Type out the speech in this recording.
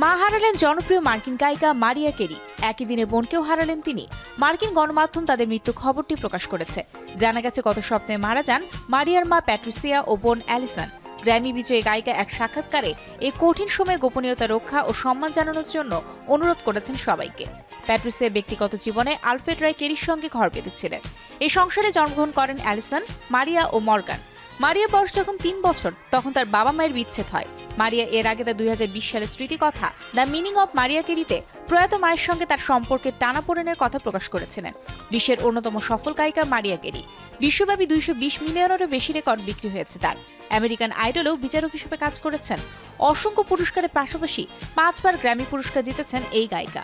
মা হারালেন জনপ্রিয় মার্কিন গায়িকা মারিয়া কেরি। একই দিনে বোনকেও হারালেন তিনি। মার্কিন গণমাধ্যম তাদের মৃত্যু খবরটি প্রকাশ করেছে। জানা গেছে, গত সপ্তাহে মারা যান মারিয়ার মা প্যাট্রিসিয়া ও বোন অ্যালিসন। গ্র্যামি বিজয়ী গায়িকা এক সাক্ষাৎকারে এই কঠিন সময়ে গোপনীয়তা রক্ষা ও সম্মান জানানোর জন্য অনুরোধ করেছেন সবাইকে। প্যাট্রিসিয়ার ব্যক্তিগত জীবনে আলফ্রেড রায় কেরির সঙ্গে ঘর বেঁধেছিলেন। এই সংসারে জন্মগ্রহণ করেন অ্যালিসন, মারিয়া ও মর্গান। মারিয়া বয়স যখন তিন বছর, তখন তার বাবা মায়ের বিচ্ছেদ হয়। মারিয়া এর আগে তার দুই সালের স্মৃতিকথা, দ্য মিনিং অব মারিয়া কেরিতে প্রয়াত মায়ের সঙ্গে তার সম্পর্কের টানাপোড়েনের কথা প্রকাশ করেছিলেন। বিশ্বের অন্যতম সফল গায়িকা মারিয়া কেরি বিশ্বব্যাপী দুইশো বিশ মিলিয়নেরও বেশি রেকর্ড বিক্রি হয়েছে তার। আমেরিকান আইডলেও বিচারক হিসেবে কাজ করেছেন। অসংখ্য পুরস্কারের পাশাপাশি পাঁচবার গ্র্যামি পুরস্কার জিতেছেন এই গায়িকা।